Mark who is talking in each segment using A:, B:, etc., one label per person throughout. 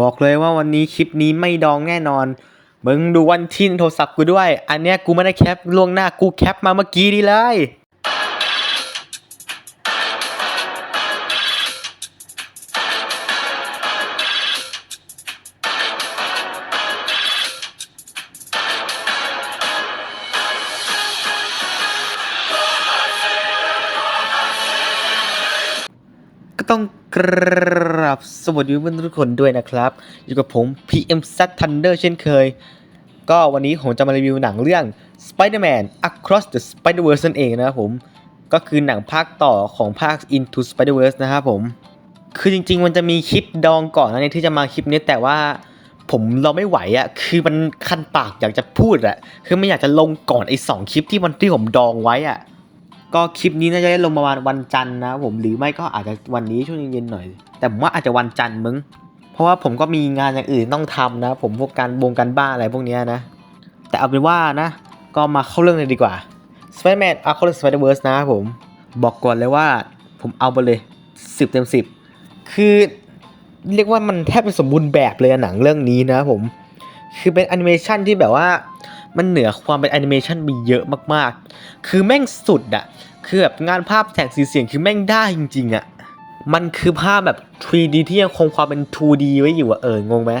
A: บอกเลยว่าวันนี้คลิปนี้ไม่ดองแน่นอน มึงดูวันที่ในโทรศัพท์กูด้วย อันเนี้ยกูไม่ได้แคปล่วงหน้ากูแคปมาเมื่อกี้ดีเลย ก็ต้องกราบสวัสดีเพื่อนทุกคนด้วยนะครับ อยู่กับผม PM s a t Thunder เช่นเคย ก็วันนี้ผมจะมารีวิวหนังเรื่อง Spider-Man Across the Spider-Verse นั่นเองนะครับผม ก็คือหนังภาคต่อของภาค Into Spider-Verse นะครับผม คือจริงๆ มันจะมีคลิปดองก่อนนะเนี่ยที่จะมาคลิปนี้แต่ว่าผมเราไม่ไหวอะ่ะคือมันคันปากอยากจะพูดอะ่ะคือไม่อยากจะลงก่อนไอ้สองคลิปที่มันที่ผมดองไว้อะ ก็คลิปนี้น่าจะได้ลงประมาณวันจันทร์นะผมหรือไม่ก็อาจจะวันนี้ช่วงเย็นๆหน่อย แต่ผมว่าอาจจะวันจันทร์มึง เพราะว่าผมก็มีงานอย่างอื่นต้องทำนะ ผมพวกการบงการบ้าอะไรพวกนี้นะ แต่เอาเป็นว่านะ ก็มาเข้าเรื่องเลยดีกว่า Spider-Man Across the Spider-Verse นะผมบอกก่อนเลยว่าผมเอาไปเลย10เต็ม10คือเรียกว่ามันแทบเป็นสมบูรณ์แบบเลยหนังเรื่องนี้นะผม คือเป็นแอนิเมชันที่แบบว่า มันเหนือความเป็นแอนิเมชันไปเยอะมากๆ คือแม่งสุดอะคือแบบงานภาพแสงสีเสียงคือแม่งได้จริงๆอะมันคือภาพแบบ 3D ที่ยังคงความเป็น 2D ไว้อยู่อะเอองงไหม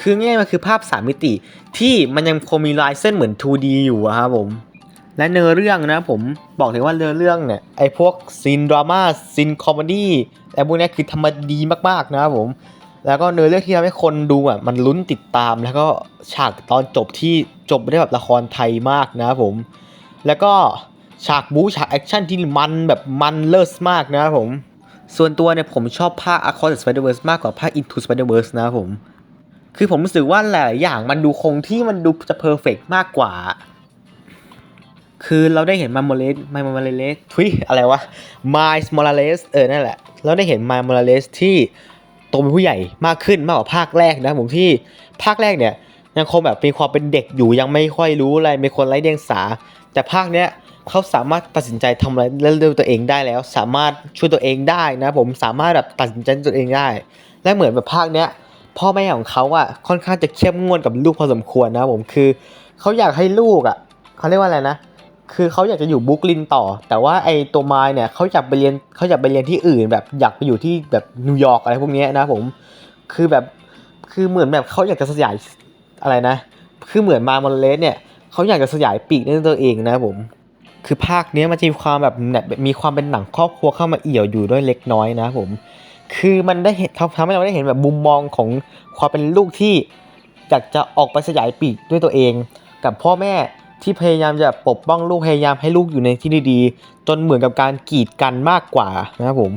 A: คือง่ายมันคือภาพ 3 มิติ ที่มันยังคงมีลายเส้นเหมือน 2D อยู่อะครับผมและเนื้อเรื่องนะผมบอกเลยว่าเนื้อเรื่องเนี่ยไอ้พวกซีนดราม่าซีนคอมเมดี้แต่พวกเนี้ยคือทำมดีมากๆนะครับผม แล้วก็เนื้อเรื่องที่ทำให้คนดูอะมันลุ้นติดตาม แล้วก็ฉากตอนจบที่จบได้แบบละครไทยมากนะผม แล้วก็ฉากบู๊ฉากแอคชั่นที่มันแบบมันเลิศมากนะผม ส่วนตัวเนี่ยผมชอบภาค Across the Spider-Verse มากกว่าภาค Into Spider-Verse นะผม คือผมรู้สึกว่าหลายอย่างมันดูคงที่มันดูจะเพอร์เฟกมากกว่า คือเราได้เห็นมาโมเลสมาโมเลสทุยอะไรวะมายส์มอลเลสเออนั่นแหละ เราได้เห็นมายมอลเลสที่ โตเป็นผู้ใหญ่มากขึ้นมากกว่าภาคแรกนะผมที่ภาคแรกเนี่ยยังคงแบบมีความเป็นเด็กอยู่ยังไม่ค่อยรู้อะไรมีคนไร้เดียงสา แต่ภาคเนี้ยเขาสามารถตัดสินใจทำอะไรเรื่องตัวเองได้แล้ว สามารถช่วยตัวเองได้นะผมสามารถแบบตัดสินใจตัวเองได้ และเหมือนแบบภาคเนี้ยพ่อแม่ของเขาอะค่อนข้างจะเข้มงวดกับลูกพอสมควรนะผมคือเขาอยากให้ลูกอะเขาเรียกว่าอะไรนะ คือเขาอยากจะอยู่บุกลินต่อ แต่ว่าไอ้ตัวไมล์เนี่ยเขาอยากไปเรียนเขาอยากไปเรียนที่อื่น แบบอยากไปอยู่ที่แบบนิวยอร์กอะไรพวกนี้นะผม คือแบบคือเหมือนแบบเขาอยากจะสยายอะไรนะ คือเหมือนมามอนเลสเนี่ยเขาอยากจะสยายปีกในตัวเองนะผม คือภาคเนี้ยมันจะมีความแบบเนี่ยมีความเป็นหนังครอบครัวเข้ามาเอี่ยวอยู่ด้วยเล็กน้อยนะผม คือมันได้เห็นทำทำให้เราได้เห็นแบบมุมมองของความเป็นลูกที่อยากจะออกไปสยายปีกด้วยตัวเอง กับพ่อแม่ ที่พยายามจะปกป้องลูกพยายามให้ลูกอยู่ในที่ดีๆจนเหมือนกับการกีดกันมากกว่านะครับผม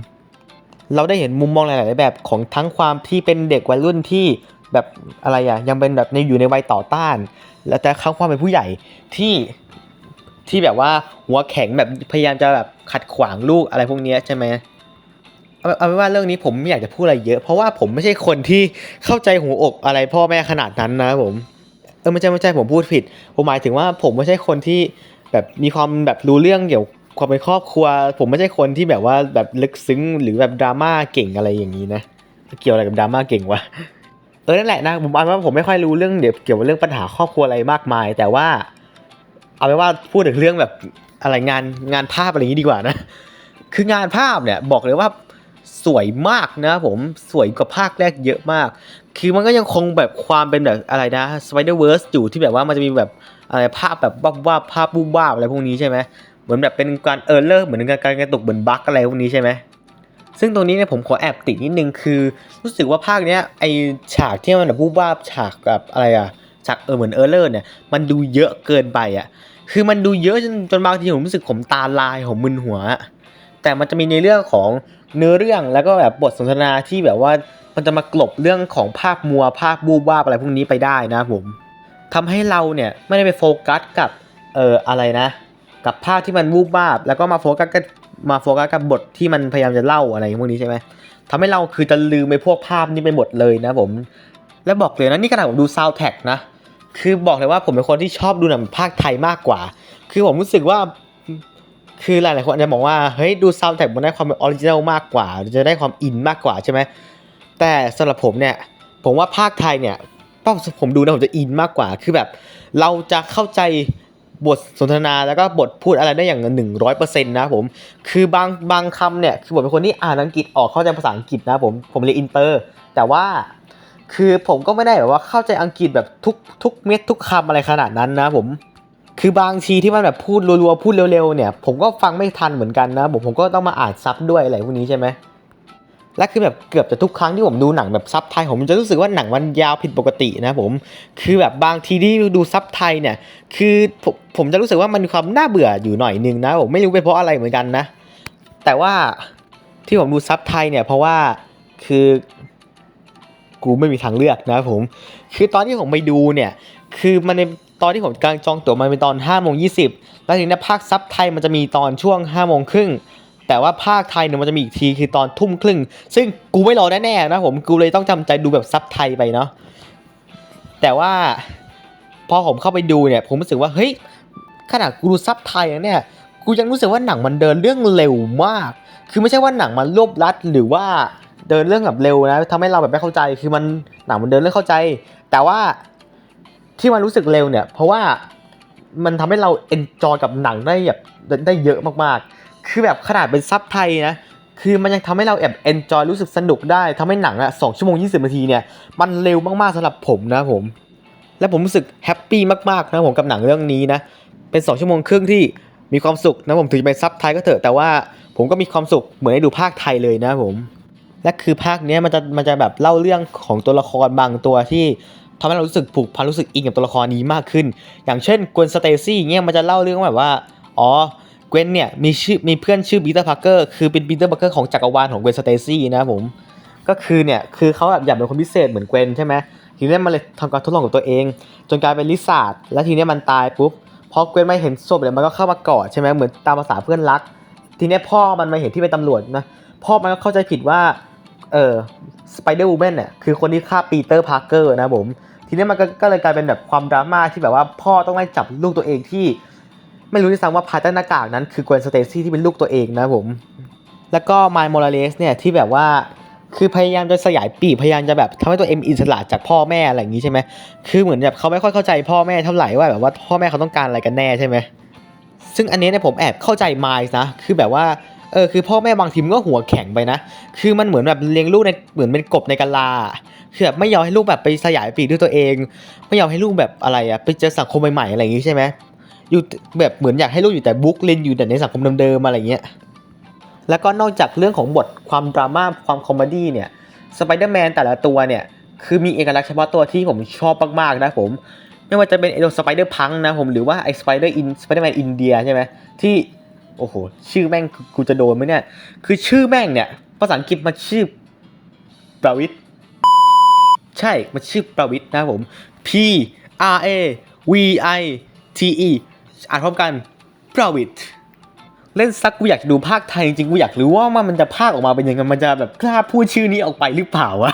A: เราได้เห็นมุมมองหลาย ๆ แบบของทั้งความที่เป็นเด็กวัยรุ่นที่แบบอะไรอะยังเป็นแบบในอยู่ในวัยต่อต้าน และแต่เขาความเป็นผู้ใหญ่ที่ที่แบบว่าหัวแข็งแบบพยายามจะแบบขัดขวางลูกอะไรพวกนี้ใช่ไหมเอาเอาเป็นว่าเรื่องนี้ผมไม่อยากจะพูดอะไรเยอะ เพราะว่าผมไม่ใช่คนที่เข้าใจหัวอกอะไรพ่อแม่ขนาดนั้นนะครับผม เออไม่ใช่ไม่ใช่ผมพูดผิด ผมหมายถึงว่าผมไม่ใช่คนที่แบบมีความแบบรู้เรื่องเกี่ยวความเป็นครอบครัว ผมไม่ใช่คนที่แบบว่าแบบลึกซึ้งหรือแบบดราม่าเก่งอะไรอย่างนี้นะเกี่ยวอะไรกับดราม่าเก่งวะเออนั่นแหละนะผมเอาว่าผมไม่ค่อยรู้เรื่องเดี๋ยวเกี่ยวกับเรื่องปัญหาครอบครัวอะไรมากมาย แต่ว่า เอาเป็นว่าพูดถึงเรื่องแบบอะไรงานงานภาพอะไรอย่างนี้ดีกว่านะ คืองานภาพเนี่ยบอกเลยว่า สวยมากนะผมสวยกว่าภาคแรกเยอะมาก คือมันก็ยังคงแบบความเป็นแบบอะไรนะ Spider Verse อยู่ที่แบบว่ามันจะมีแบบอะไรภาพแบบบ้าบ้าภาพบูบ้าอะไรพวกนี้ใช่ไหมเหมือนแบบเป็นการเออร์เลอร์เหมือนการการกระตุกเหมือนบั๊กอะไรพวกนี้ใช่ไหมซึ่งตรงนี้เนี่ยผมขอแอบตินิดนึงคือ รู้สึกว่าภาคเนี้ยไอฉากที่มันแบบบูบ้าฉากแบบอะไรอะฉากเออเหมือนเออร์เลอร์เนี่ยมันดูเยอะเกินไปอะคือมันดูเยอะจนจนบางทีผมรู้สึกผมตาลายผมมึนหัว แต่มันจะมีในเรื่องของ เนื้อเรื่องแล้วก็แบบบทสนทนาที่แบบว่ามันจะมากลบเรื่องของภาพมัวภาพบูบวาบอะไรพวกนี้ไปได้นะผมทำให้เราเนี่ยไม่ได้ไปโฟกัสกับเอ่ออะไรนะ กับภาพที่มันวูบวาบ แล้วก็มาโฟกัสกับมาโฟกัสกับบทที่มันพยายามจะเล่าอะไรพวกนี้ใช่ไหมทำให้เราคือจะลืมไปพวกภาพนี้ไปหมดเลยนะผม แล้วบอกเลยนะนี่ขนาดผมดูซาวแท็กนะ คือบอกเลยว่าผมเป็นคนที่ชอบดูหนังภาคไทยมากกว่า คือผมรู้สึกว่า คือหลายๆคนอาจจะมองว่าเฮ้ยดูซาวด์แทร็กมันได้ความเป็นออริจินัลมากกว่าจะได้ความอินมากกว่าใช่ไหมแต่สำหรับผมเนี่ยผมว่าภาคไทยเนี่ยต้อผมดูนะผมจะอินมากกว่าคือแบบ เราจะเข้าใจบทสนทนาแล้วก็บทพูดอะไรได้อย่างหนึ่งร้อยเปอร์เซ็นต์นะผม คือบางบางคำเนี่ยคือผมเป็นคนที่อ่านอังกฤษออกเข้าใจภาษาอังกฤษนะผมผมเรียนอินเตอร์ แต่ว่าคือผมก็ไม่ได้แบบว่าเข้าใจอังกฤษแบบทุกทุกเม็ดทุกคำอะไรขนาดนั้นนะผม คือบางทีที่มันแบบพูดรัวๆพูดเร็วๆเนี่ย ผมก็ฟังไม่ทันเหมือนกันนะผมผมก็ต้องมาอ่านซับด้วยอะไรพวกนี้ใช่ไหมและคือแบบเกือบจะทุกครั้งที่ผมดูหนังแบบซับไทย ผมจะรู้สึกว่าหนังมันยาวผิดปกตินะผมคือแบบบางทีที่ดูซับไทยเนี่ย คือผมผมจะรู้สึกว่ามันมีความน่าเบื่ออยู่หน่อยนึงนะผมไม่รู้เป็นเพราะอะไรเหมือนกันนะ แต่ว่าที่ผมดูซับไทยเนี่ยเพราะว่าคือ กูไม่มีทางเลือกนะผม คือตอนที่ผมไปดูเนี่ย คือมันใน ตอนที่ผมกำลังจองตั๋วมันเป็นตอน5้าโมงยีแล้วทีนี้ภาคซับไทยมันจะมีตอนช่วง5้าโมงครึ่งแต่ว่าภาคไทยเนี่ยมันจะมีอีกทีคือตอนทุ่มครึ่ง ซึ่งกูไม่รอแน่ๆนะผมกูเลยต้องจำใจดูแบบซับไทยไปเนาะแต่ว่าพอผมเข้าไปดูเนี่ย ผมรู้สึกว่าเฮ้ยขนาดกูดูซับไทยเนี่ยกูยังรู้สึกว่าหนังมันเดินเรื่องเร็วมาก คือไม่ใช่ว่าหนังมันรวบรัดหรือว่าเดินเรื่องแบบเร็วนะทำให้เราแบบไม่เข้าใจ คือมันหนังมันเดินเรื่องเข้าใจ แต่ว่า ที่มันรู้สึกเร็วเนี่ย เพราะว่ามันทำให้เราเอนจอยกับหนังได้แบบได้เยอะมากๆ คือแบบขนาดเป็นซับไทยนะ คือมันยังทำให้เราแอบเอนจอยรู้สึกสนุกได้ทำให้หนังอะสองชั่วโมงยี่สิบนาทีเนี่ย มันเร็วมากๆสำหรับผมนะผม และผมรู้สึกแฮปปี้มากๆนะผมกับหนังเรื่องนี้นะ เป็น 2 ชั่วโมงครึ่งที่มีความสุขนะผมถึงเป็นซับไทยก็เถอะ แต่ว่าผมก็มีความสุขเหมือนได้ดูภาคไทยเลยนะผม และคือภาคเนี้ยมันจะมันจะแบบเล่าเรื่องของตัวละครบางตัวที่ ทำให้เรารู้สึกผูกพันรู้สึกอินกับตัวละครนี้มากขึ้น อย่างเช่นกวนสเตซี่เงี้ยมันจะเล่าเรื่องแบบว่า อ๋อเกวนเนี่ยมีชื่อมีเพื่อนชื่อปีเตอร์พาร์เกอร์คือเป็นปีเตอร์พาร์เกอร์ของจักรวาลของเกวนสเตซี่นะผม ก็คือเนี่ยคือเขาแบบอยากเป็นคนพิเศษเหมือนเกวนใช่ไหมทีนี้มันเลยทำการทดลองกับตัวเอง จนกลายเป็นลิซ่าร์ดแล้วทีนี้มันตายปุ๊บพอเกวนมาเห็นศพเนี่ยมันก็เข้ามากอดใช่ไหมเหมือนตามภาษาเพื่อนรัก ทีนี้พ่อมันมาเห็นที่เป็นตำรวจนะพ่อมันก็เข้าใจผิดว่าเออสไปเดอร์วูแมนเนี่ยคือคนที่ฆ่าปีเตอร์พาร์เกอร์นะผม ทีนี้มันก็ก็เลยกลายเป็นแบบความดราม่าที่แบบว่าพ่อต้องไล่จับลูกตัวเองที่ ไม่รู้ที่ซ้ำว่าภายใต้หน้ากากนั้นคือเกวนสเตซี่ที่เป็นลูกตัวเองนะผม แล้วก็ไมล์โมราเลสเนี่ยที่แบบว่าคือพยายามจะสยายปีพยายามจะแบบทำให้ตัวเอ็มอินสระจากพ่อแม่อะไรอย่างนี้ใช่ไหมคือเหมือนแบบเขาไม่ค่อยเข้าใจพ่อแม่เท่าไหร่ว่าแบบว่าพ่อแม่เขาต้องการอะไรกันแน่ใช่ไหมซึ่งอันนี้เนี่ยผมแอบเข้าใจไมล์นะคือแบบว่า ออคือพ่อแม่บางทีมก็หัวแข็งไปนะ คือมันเหมือนแบบเลี้ยงลูกในเหมือนเป็นกบในกะลาคือแบบไม่ยอมให้ลูกแบบไปสยายปีกด้วยตัวเอง ไม่ยอมให้ลูกแบบอะไรอะไปเจอสังคมใหม่ๆอะไรอย่างนี้ใช่ไหมอยู่แบบเหมือนอยากให้ลูกอยู่แต่บุ๊กลินอยู่แต่ในสังคมเดิมๆอะไรอย่างเงี้ยแล้วก็นอกจากเรื่องของบทความดราม่าความคอมเมดี้เนี่ยสไปเดอร์แมนแต่ละตัวเนี่ยคือมีเอกลักษณ์เฉพาะตัวที่ผมชอบมากๆนะผมไม่ว่าจะเป็นไอตัวสไปเดอร์พังนะผมหรือว่าไอสไปเดอร์อินสไปเดอร์แมนอินเดียใช่ไหมที่ โอ้โห ชื่อแม่งกูจะโดนไหมเนี่ย คือชื่อแม่งเนี่ย ภาษาอังกฤษมันชื่อประวิทย์ใช่ มันชื่อประวิทย์นะผม P R A V I T E อ่านพร้อมกันประวิทย์เล่นซักกูอยากจะดูภาคไทยจริงๆกูอยากรู้ว่ามันจะภาคออกมาเป็นยังไง มันจะแบบกล้าพูดชื่อนี้ออกไปหรือเปล่าวะ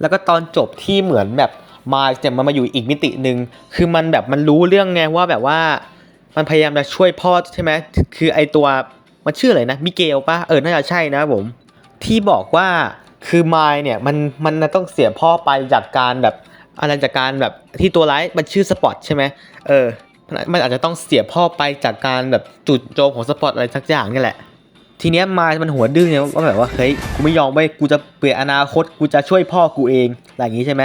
A: แล้วก็ตอนจบที่เหมือนแบบมาเนี่ยมันมาอยู่อีกมิติหนึ่ง คือมันแบบมันรู้เรื่องไงว่าแบบว่า มันพยายามจะช่วยพ่อใช่ไหมคือไอตัวมันชื่ออะไรนะมิเกลปะเออน่าจะใช่นะผมที่บอกว่าคือมายเนี่ยมันมันต้องเสียพ่อไปจากการแบบอะไรจากการแบบที่ตัวร้ายมันชื่อสปอตใช่ไหมเออมันอาจจะต้องเสียพ่อไปจากการแบบจุดโจมของสปอตอะไรสักอย่างนี่แหละ ทีเนี้ยมายมันหัวดื้อเนี่ยว่าแบบว่าเฮ้ยกูไม่ยอมไปกูจะเปลี่ยนอนาคตกูจะช่วยพ่อกูเองอะไรอย่างงี้ใช่ไหม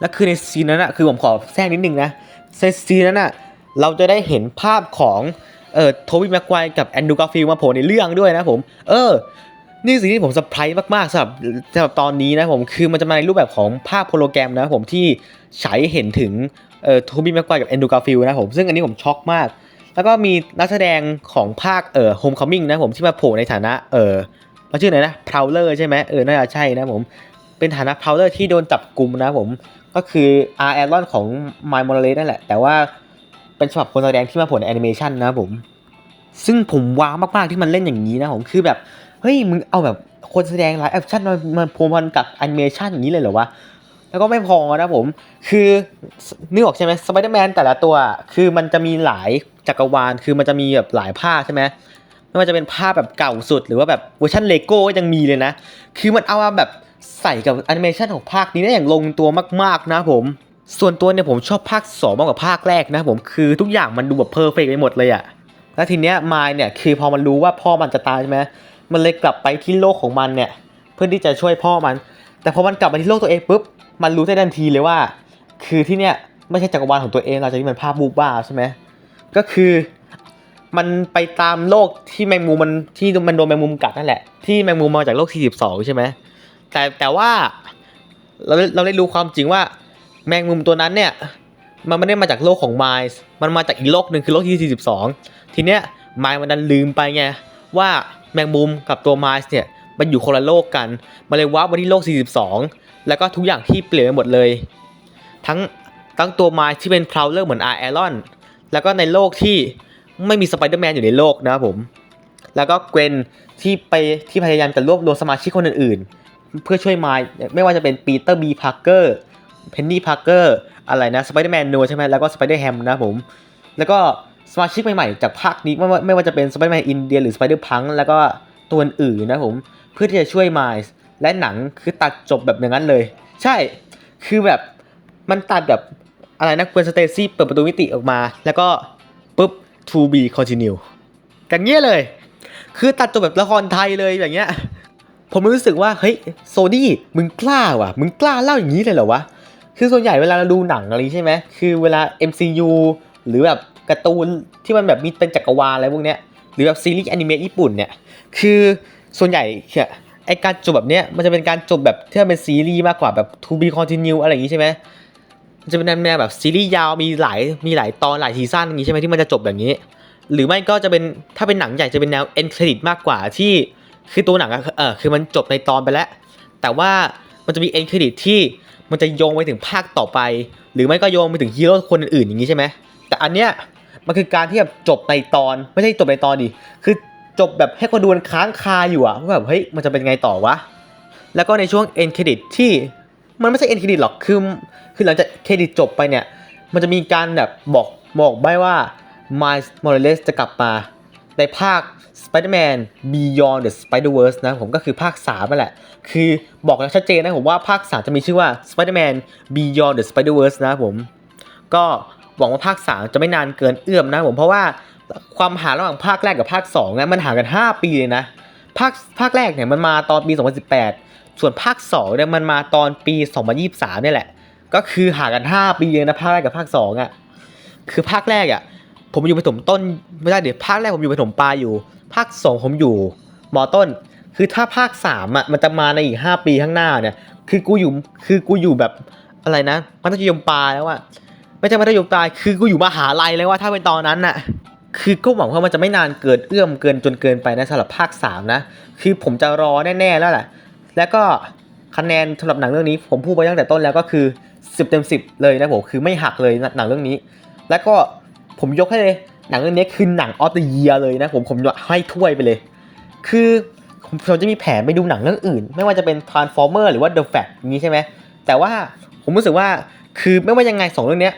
A: แล้วคือในซีนนั้นอะคือผมขอแทรกนิดนึงนะในซีนนั้นอะ เราจะได้เห็นภาพของเออโทบี้แม็กไกวกับแอนดูกาฟิลมาโผล่ในเรื่องด้วยนะผม เออ นี่สิ่งที่ผมเซอร์ไพรส์มากๆสำหรับสำหรับตอนนี้นะผมคือมันจะมาในรูปแบบของภาพโฮโลแกรมนะผมที่ฉายเห็นถึงเออโทบี้แม็กไกวกับแอนดูกาฟิลนะผมซึ่งอันนี้ผมช็อกมาก แล้วก็มีนักแสดงของภาคเอ่อโฮมคัมมิ่งนะผมที่มาโผล่ในฐานะเออเขาชื่อไรนนะพาวเลอร์ใช่ไหมเออน่าจะใช่นะผมเป็นฐานะพาวเลอร์ที่โดนจับกลุ่มนะผมก็คืออาร์แอรอนของไมายมอร์เลสนั่นแหละแต่ว่า เป็นฉบับคนแสดงที่มาผลแอนิเมชันนะผม ซึ่งผมว้าวมากๆที่มันเล่นอย่างนี้นะผมคือแบบเฮ้ยมึงเอาแบบคนแสดงไลฟ์แอคชั่นมามาพวมันกับแอนิเมชันอย่างนี้เลยเหรอวะแล้วก็ไม่พอนะผม คือนึกออกใช่ไหมสไปเดอร์แมนแต่ละตัว คือมันจะมีหลายจักรวาล คือมันจะมีแบบหลายภาคใช่ไหมไม่ว่าจะเป็นภาพแบบเก่าสุด หรือว่าแบบเวอร์ชันเลโก้ก็ยังมีเลยนะ คือมันเอามาแบบใส่กับแอนิเมชันของภาคนี้ได้อย่างลงตัวมาก ๆ นะผม ส่วนตัวเนี่ยผมชอบภาค2มากกว่าภาคแรกนะผมคือทุกอย่างมันดูแบบเพอร์เฟกไปหมดเลยอะแล้วทีเนี้ยมายเนี่ยคือพอมันรู้ว่าพ่อมันจะตายใช่ไหมมันเลยกลับไปที่โลกของมันเนี่ย เพื่อที่จะช่วยพ่อมัน แต่พอมันกลับมาที่โลกตัวเองปุ๊บมันรู้ได้ทันทีเลยว่า คือที่เนี่ยไม่ใช่จักรวาลของตัวเองหลังจากที่มันภาพบูบบ้าใช่ไหมก็คือมันไปตามโลกที่แมงมุมมันที่มันโดนแมงมุมกัดนั่นแหละที่แมงมุมมาจากโลกที่12ใช่ไหมแต่แต่ว่าเราเราได้รู้ความจริงว่า แมงมุมตัวนั้นเนี่ย มันไม่ได้มาจากโลกของไมซ์มันมาจากอีกโลกหนึ่งคือโลกที่ 42 ทีเนี้ยไมซ์มันดันลืมไปไงว่าแมงมุมกับตัวไมซ์เนี่ยมันอยู่คนละโลกกัน มันเลยว้าร์ปมาที่โลก 42 แล้วก็ทุกอย่างที่เปลี่ยนไปหมดเลย ทั้งทั้งตัวไมซ์ที่เป็นพราวเลอร์เหมือนอาร์แอรอน แล้วก็ในโลกที่ไม่มีสไปเดอร์แมนอยู่ในโลกนะผม แล้วก็เกวนที่ไปที่พยายามจะรวบรวมสมาชิกคนอื่นๆ เพื่อช่วยไมล์ไม่ว่าจะเป็นปีเตอร์บีพาร์เกอร์ เพนนีพาร์เกอร์อะไรนะสไปเดอร์แมนนัวใช่ไหมแล้วก็สไปเดอร์แฮมนะผม แล้วก็สมาชิกใหม่ๆ จากภาคนี้ไม่ว่าไม่ว่าจะเป็นสไปเดอร์แมนอินเดียหรือสไปเดอร์พังแล้วก็ตัวอื่นนะผม เพื่อที่จะช่วยไมล์และหนังคือตัดจบแบบอย่างนั้นเลย ใช่คือแบบมันตัดแบบอะไรนะเกวนสเตซี่เปิดประตูมิติออกมา แล้วก็ปุ๊บ to be continue อย่างเงี้ยเลย คือตัดจบแบบละครไทยเลยอย่างเงี้ยผมรู้สึกว่า เฮ้ย โซนี่มึงกล้าว่ะ มึงกล้าเล่าอย่างนี้เลยเหรอวะ คือส่วนใหญ่เวลาเราดูหนังอะไรใช่ไหมคือเวลา MCU หรือแบบการ์ตูนที่มันแบบมีเป็นจักรวาลอะไรพวกเนี้ยหรือแบบซีรีส์แอนิเมะญี่ปุ่นเนี่ยคือส่วนใหญ่เนี่ยไอการจบแบบเนี้ยมันจะเป็นการจบแบบที่เป็นซีรีส์มากกว่าแบบ to be continue อะไรอย่างงี้ใช่ไหมมันจะเป็นแนวแบบซีรีส์ยาวมีหลายมีหลายตอนหลายซีซั่นอย่างนี้ใช่ไหมที่มันจะจบแบบนี้ หรือไม่ก็จะเป็นถ้าเป็นหนังใหญ่จะเป็นแนว end credit มากกว่าที่คือตัวหนังอะเออคือมันจบในตอนไปแล้ว แต่ว่ามันจะมี end credit ที่ มันจะโยงไปถึงภาคต่อไป หรือไม่ก็โยงไปถึงฮีโร่คนอื่นๆอย่างนี้ใช่ไหมแต่อันเนี้ยมันคือการที่แบบจบในตอนไม่ใช่จบในตอนดิคือจบแบบให้คนดูมันค้างคาอยู่อะว่าแบบเฮ้ยมันจะเป็นไงต่อวะแล้วก็ในช่วง end credit ที่มันไม่ใช่ end credit หรอกคือคือหลังจากเครดิตจบไปเนี่ยมันจะมีการแบบบอกบอกใบว่า Miles Morales จะกลับมา ในภาค Spider-Man Beyond the Spider-Verse นะผมก็คือภาค3นั่นแหละ คือบอกแล้วชัดเจนนะผมว่าภาค 3 จะมีชื่อว่า Spider-Man Beyond the Spider-Verse นะผม ก็หวังว่าภาค 3 จะไม่นานเกินเอื้อมนะผมเพราะว่าความห่างระหว่างภาคแรกกับภาค2เนี่ยมันห่างกัน 5 ปีเลยนะ ภาคภาคแรกเนี่ยมันมาตอนปี 2018 ส่วนภาค2เนี่ยมันมาตอนปี 2023เนี่ยแหละ ก็คือห่างกัน 5 ปีเลยนะภาคแรกกับภาค2อะคือภาคแรกอะ ผมอยู่ประถมต้นไม่ได้เดี๋ยวภาคแรกผมอยู่ประถมปลายอยู่ ภาค2ผมอยู่มอต้น คือถ้าภาค3อะมันจะมาในอีก5ปีข้างหน้าเนี่ย คือกูอยู่คือกูอยู่แบบอะไรนะมัธยมปลายแล้วอะไม่ใช่มัธยมปลายคือกูอยู่มหาลัยแล้วว่าถ้าเป็นตอนนั้นน่ะคือก็หวังว่ามันจะไม่นานเกินเอื้อมเกินจนเกินไปนะสำหรับภาค3นะคือผมจะรอแน่ๆแล้วแหละแล้วก็คะแนนสำหรับหนังเรื่องนี้ ผมพูดไปตั้งแต่ต้นแล้วก็คือ 10 เต็ม 10 เลยนะผมคือไม่หักเลยหนังเรื่องนี้ แล้วก็ ผมยกให้เลยหนังเรื่องนี้คือหนังออฟเดอะเยียเลยนะผมผมให้ถ้วยไปเลย คือผมผมจะมีแผนไปดูหนังเรื่องอื่น ไม่ว่าจะเป็น Transformer หรือว่า The Flash นี้ใช่ไหมแต่ว่าผมรู้สึกว่าคือไม่ว่ายังไงสองเรื่องนี้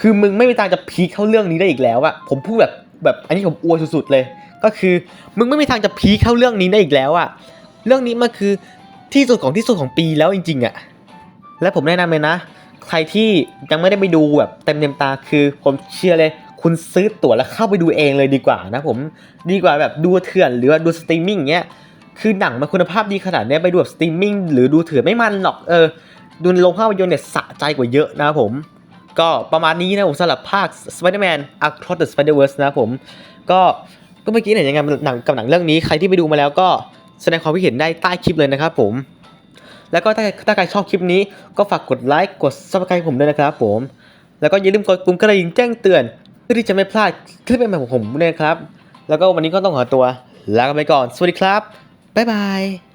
A: คือมึงไม่มีทางจะพีคเท่าเรื่องนี้ได้อีกแล้วอะผมพูดแบบแบบอันนี้ผมอวยสุดๆเลย ก็คือมึงไม่มีทางจะพีคเท่าเรื่องนี้ได้อีกแล้วอะเรื่องนี้มันคือที่สุดของที่สุดของปีแล้วจริงๆอะและผมแนะนำเลยนะ ใครที่ยังไม่ได้ไปดูแบบเต็มเต็มตาคือผมเชื่อเลย คุณซื้อตั๋วแล้วเข้าไปดูเองเลยดีกว่านะผมดีกว่าแบบดูเถื่อนหรือว่าดูสตรีมมิ่งเงี้ยคือหนังมันคุณภาพดีขนาดนี้ไปดูแบบสตรีมมิ่งหรือดูเถื่อนไม่มันหรอกเออดูในโรงภาพยนตร์เนี่ยสะใจกว่าเยอะนะผม ก็ประมาณนี้นะผมสำหรับภาค Spider-Man Across the Spider-Verse นะผมก็ก็เมื่อกี้เนี่ยยังไงหนังกับหนังเรื่องนี้ใครที่ไปดูมาแล้วก็แสดงความคิดเห็นได้ใต้คลิปเลยนะครับผม แล้วก็ถ้าถ้าใครชอบคลิปนี้ก็ฝากกดไลค์กด subscribe ผมด้วยนะครับผม แล้วก็อย่าลืมกดปุ่มกระดิ่งแจ้งเตือน เพื่อที่จะไม่พลาดคลิปใหม่ๆของผมด้วยนะครับ แล้วก็วันนี้ก็ต้องขอตัวลาไปก่อน สวัสดีครับ บ๊ายบาย